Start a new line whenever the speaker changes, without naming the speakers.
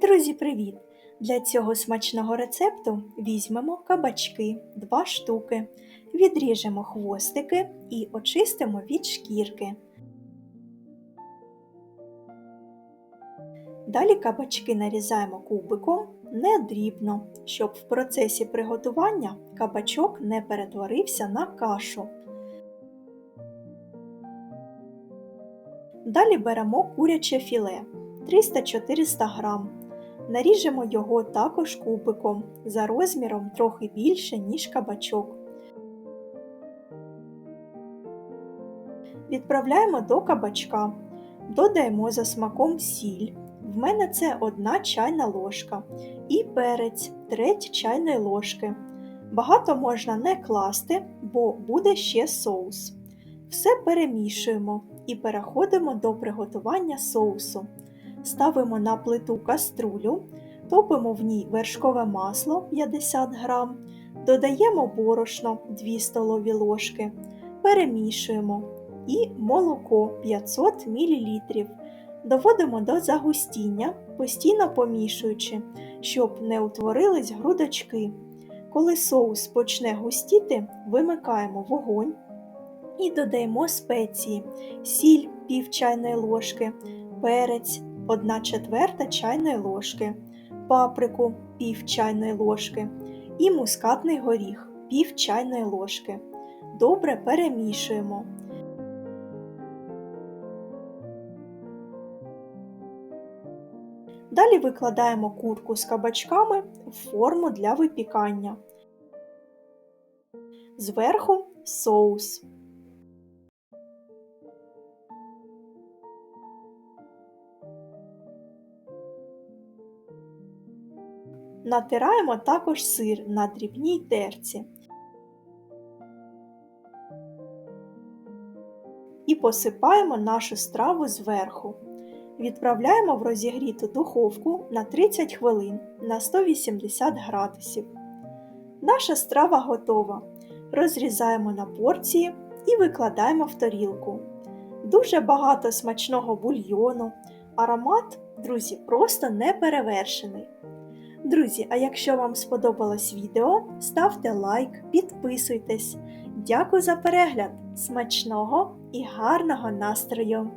Друзі, привіт! Для цього смачного рецепту візьмемо кабачки 2 штуки, відріжемо хвостики і очистимо від шкірки. Далі кабачки нарізаємо кубиком не дрібно, щоб в процесі приготування кабачок не перетворився на кашу. Далі беремо куряче філе 300-400 грам. Наріжемо його також кубиком за розміром трохи більше, ніж кабачок. Відправляємо до кабачка. Додаємо за смаком сіль. В мене це 1 чайна ложка. І перець треть чайної ложки. Багато можна не класти, бо буде ще соус. Все перемішуємо і переходимо до приготування соусу. Ставимо на плиту каструлю, топимо в ній вершкове масло 50 г, додаємо борошно 2 столові ложки, перемішуємо і молоко 500 мл. Доводимо до загустіння, постійно помішуючи, щоб не утворились грудочки. Коли соус почне густіти, вимикаємо вогонь і додаємо спеції, сіль пів чайної ложки, перець 1 четверта чайної ложки, паприку пів чайної ложки і мускатний горіх пів чайної ложки. Добре перемішуємо. Далі викладаємо курку з кабачками в форму для випікання. Зверху соус. Натираємо також сир на дрібній терці. І посипаємо нашу страву зверху. Відправляємо в розігріту духовку на 30 хвилин на 180 градусів. Наша страва готова. Розрізаємо на порції і викладаємо в тарілку. Дуже багато смачного бульйону. Аромат, друзі, просто неперевершений. Друзі, а якщо вам сподобалось відео, ставте лайк, підписуйтесь. Дякую за перегляд! Смачного і гарного настрою!